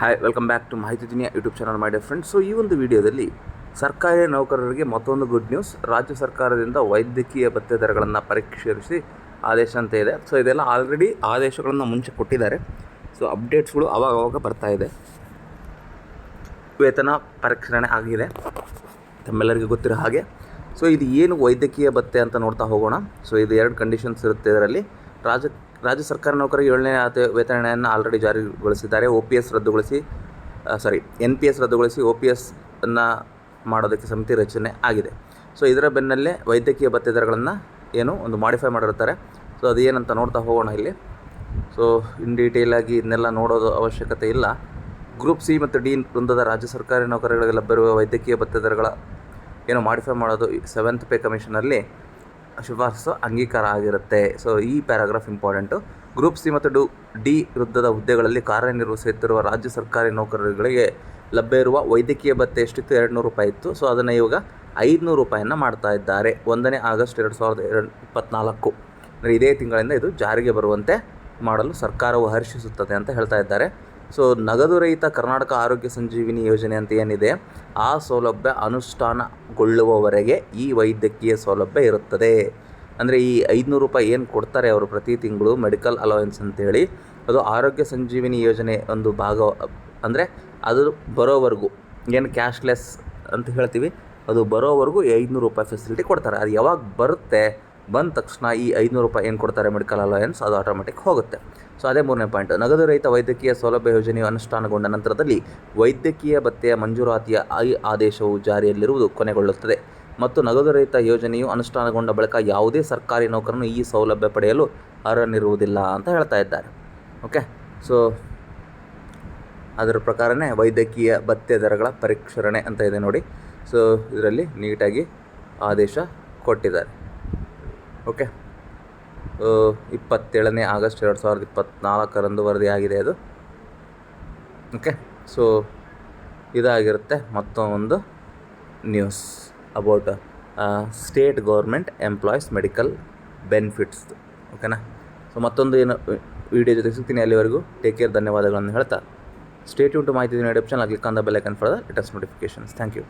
Hi welcome back to Mahiti Duniya YouTube channel my dear friends so ಈ ಒಂದು ವಿಡಿಯೋದಲ್ಲಿ ಸರ್ಕಾರಿ ನೌಕರರಿಗೆ ಮತ್ತೊಂದು ಗುಡ್ ನ್ಯೂಸ್ ರಾಜ್ಯ ಸರ್ಕಾರದಿಂದ ವೈದ್ಯಕೀಯ ಭತ್ಯೆ ದರಗಳನ್ನು ಪರಿಷ್ಕರಿಸಿ ಆದೇಶ ಅಂತ ಇದೆ. ಸೊ ಇದೆಲ್ಲ ಆಲ್ರೆಡಿ ಆದೇಶಗಳನ್ನು ಮುಂಚೆ ಕೊಟ್ಟಿದ್ದಾರೆ. ಸೊ ಅಪ್ಡೇಟ್ಸ್ಗಳು ಅವಾಗ ಅವಾಗ ಬರ್ತಾ ಇದೆ. ವೇತನ ಪರಿಷ್ಕರಣೆ ಆಗಿದೆ. ತಮ್ಮೆಲ್ಲರಿಗೂ ಗೊತ್ತಿರೋ ಹಾಗೆ. ಸೊ ಇದು ಏನು ವೈದ್ಯಕೀಯ ಭತ್ಯೆ ಅಂತ ನೋಡ್ತಾ ಹೋಗೋಣ. ಸೊ ಇದು ಎರಡು ಕಂಡೀಷನ್ಸ್ ಇರುತ್ತೆ ಇದರಲ್ಲಿ. ರಾಜ್ಯ ರಾಜ್ಯ ಸರ್ಕಾರ ನೌಕರಿಗೆ ಏಳನೇ ಆತ ವೇತನೆಯನ್ನು ಆಲ್ರೆಡಿ ಜಾರಿಗೊಳಿಸಿದ್ದಾರೆ. ಒ ಪಿ ಎಸ್ ರದ್ದುಗೊಳಿಸಿ ಸಾರಿ ಎನ್ ಪಿ ಎಸ್ ರದ್ದುಗೊಳಿಸಿ ಒ ಪಿ ಎಸ್ ಅನ್ನು ಮಾಡೋದಕ್ಕೆ ಸಮಿತಿ ರಚನೆ ಆಗಿದೆ. ಸೊ ಇದರ ಬೆನ್ನಲ್ಲೇ ವೈದ್ಯಕೀಯ ಭತ್ಯೆ ದರಗಳನ್ನು ಏನು ಒಂದು ಮಾಡಿಫೈ ಮಾಡಿರ್ತಾರೆ ಸೊ ಅದು ಏನಂತ ನೋಡ್ತಾ ಹೋಗೋಣ ಇಲ್ಲಿ. ಸೊ ಇನ್ ಡೀಟೇಲಾಗಿ ಇದನ್ನೆಲ್ಲ ನೋಡೋದು ಅವಶ್ಯಕತೆ ಇಲ್ಲ. ಗ್ರೂಪ್ ಸಿ ಮತ್ತು ಡಿ ವೃಂದದ ರಾಜ್ಯ ಸರ್ಕಾರಿ ನೌಕರರಿಗೆ ಲಭ್ಯವಿರುವ ವೈದ್ಯಕೀಯ ಭತ್ಯೆ ದರಗಳ ಏನು ಮಾಡಿಫೈ ಮಾಡೋದು ಸೆವೆಂತ್ ಪೇ ಕಮಿಷನಲ್ಲಿ ಶಿಫಾರಸು ಅಂಗೀಕಾರ ಆಗಿರುತ್ತೆ. ಸೊ ಈ ಪ್ಯಾರಾಗ್ರಾಫ್ ಇಂಪಾರ್ಟೆಂಟು ಗ್ರೂಪ್ ಸಿ ಮತ್ತು ಡು ಡಿ ವೃದ್ಧದ ಹುದ್ದೆಗಳಲ್ಲಿ ಕಾರ್ಯನಿರ್ವಹಿಸುತ್ತಿರುವ ರಾಜ್ಯ ಸರ್ಕಾರಿ ನೌಕರರಿಗೆ ಲಭ್ಯ ಇರುವ ವೈದ್ಯಕೀಯ ಭತ್ಯೆ ಎಷ್ಟಿತ್ತು? ಎರಡು ನೂರು ರೂಪಾಯಿ ಇತ್ತು. ಸೊ ಅದನ್ನು ಇವಾಗ ಐದುನೂರು ರೂಪಾಯಿಯನ್ನು ಮಾಡ್ತಾ ಇದ್ದಾರೆ. ಒಂದನೇ ಆಗಸ್ಟ್ ಎರಡು ಸಾವಿರದ ಎರಡು ಇಪ್ಪತ್ತ್ನಾಲ್ಕು ಅಂದರೆ ಇದೇ ತಿಂಗಳಿಂದ ಇದು ಜಾರಿಗೆ ಬರುವಂತೆ ಮಾಡಲು ಸರ್ಕಾರವು ಹರ್ಷಿಸುತ್ತದೆ ಅಂತ ಹೇಳ್ತಾ ಇದ್ದಾರೆ. ಸೊ ನಗದು ರಹಿತ ಕರ್ನಾಟಕ ಆರೋಗ್ಯ ಸಂಜೀವಿನಿ ಯೋಜನೆ ಅಂತ ಏನಿದೆ, ಆ ಸೌಲಭ್ಯ ಅನುಷ್ಠಾನಗೊಳ್ಳುವವರೆಗೆ ಈ ವೈದ್ಯಕೀಯ ಸೌಲಭ್ಯ ಇರುತ್ತದೆ. ಅಂದರೆ ಈ ಐದುನೂರು ರೂಪಾಯಿ ಏನು ಕೊಡ್ತಾರೆ ಅವರು ಪ್ರತಿ ತಿಂಗಳು ಮೆಡಿಕಲ್ ಅಲವೆನ್ಸ್ ಅಂತೇಳಿ, ಅದು ಆರೋಗ್ಯ ಸಂಜೀವಿನಿ ಯೋಜನೆ ಒಂದು ಭಾಗ, ಅಂದರೆ ಅದು ಬರೋವರೆಗೂ, ಏನು ಕ್ಯಾಶ್ಲೆಸ್ ಅಂತ ಹೇಳ್ತೀವಿ, ಅದು ಬರೋವರೆಗೂ ಐದುನೂರು ರೂಪಾಯಿ ಫೆಸಿಲಿಟಿ ಕೊಡ್ತಾರೆ. ಅದು ಯಾವಾಗ ಬರುತ್ತೆ ಬಂದ ತಕ್ಷಣ ಈ ಐದುನೂರು ರೂಪಾಯಿ ಏನು ಕೊಡ್ತಾರೆ ಮೆಡಿಕಲ್ ಅಲೋಯನ್ಸ್ ಅದು ಆಟೋಮೆಟಿಕ್ ಹೋಗುತ್ತೆ. ಸೊ ಅದೇ ಮೂರನೇ ಪಾಯಿಂಟ್ ನಗದು ರಹಿತ ವೈದ್ಯಕೀಯ ಸೌಲಭ್ಯ ಯೋಜನೆಯು ಅನುಷ್ಠಾನಗೊಂಡ ನಂತರದಲ್ಲಿ ವೈದ್ಯಕೀಯ ಭತ್ತೆಯ ಮಂಜೂರಾತಿಯ ಐ ಆದೇಶವು ಜಾರಿಯಲ್ಲಿರುವುದು ಕೊನೆಗೊಳ್ಳುತ್ತದೆ. ಮತ್ತು ನಗದು ರಹಿತ ಯೋಜನೆಯು ಅನುಷ್ಠಾನಗೊಂಡ ಬಳಿಕ ಯಾವುದೇ ಸರ್ಕಾರಿ ನೌಕರನು ಈ ಸೌಲಭ್ಯ ಪಡೆಯಲು ಅರ್ಹನಿರುವುದಿಲ್ಲ ಅಂತ ಹೇಳ್ತಾ ಇದ್ದಾರೆ. ಓಕೆ ಸೊ ಅದರ ಪ್ರಕಾರನೇ ವೈದ್ಯಕೀಯ ಭತ್ಯೆ ದರಗಳ ಪರಿಷ್ಕರಣೆ ಅಂತ ಇದೆ ನೋಡಿ. ಸೊ ಇದರಲ್ಲಿ ನೀಟಾಗಿ ಆದೇಶ ಕೊಟ್ಟಿದ್ದಾರೆ. ಓಕೆ. ಇಪ್ಪತ್ತೇಳನೇ ಆಗಸ್ಟ್ ಎರಡು ಸಾವಿರದ ಇಪ್ಪತ್ತ್ನಾಲ್ಕರಂದು ವರದಿಯಾಗಿದೆ ಅದು. ಓಕೆ, ಸೊ ಇದಾಗಿರುತ್ತೆ ಮತ್ತೊಂದು news about state government employees medical benefits. ಓಕೆನಾ? ಸೊ ಮತ್ತೊಂದು ಏನು ವಿಡಿಯೋ ಜೊತೆ ಸಿಗ್ತೀನಿ ಅಲ್ಲಿವರೆಗೂ. ಟೇಕ್ ಕೇರ್ ಧನ್ಯವಾದಗಳನ್ನು ಹೇಳ್ತಾ. Stay tuned to Mahiti click on the bell icon for the latest notifications thank you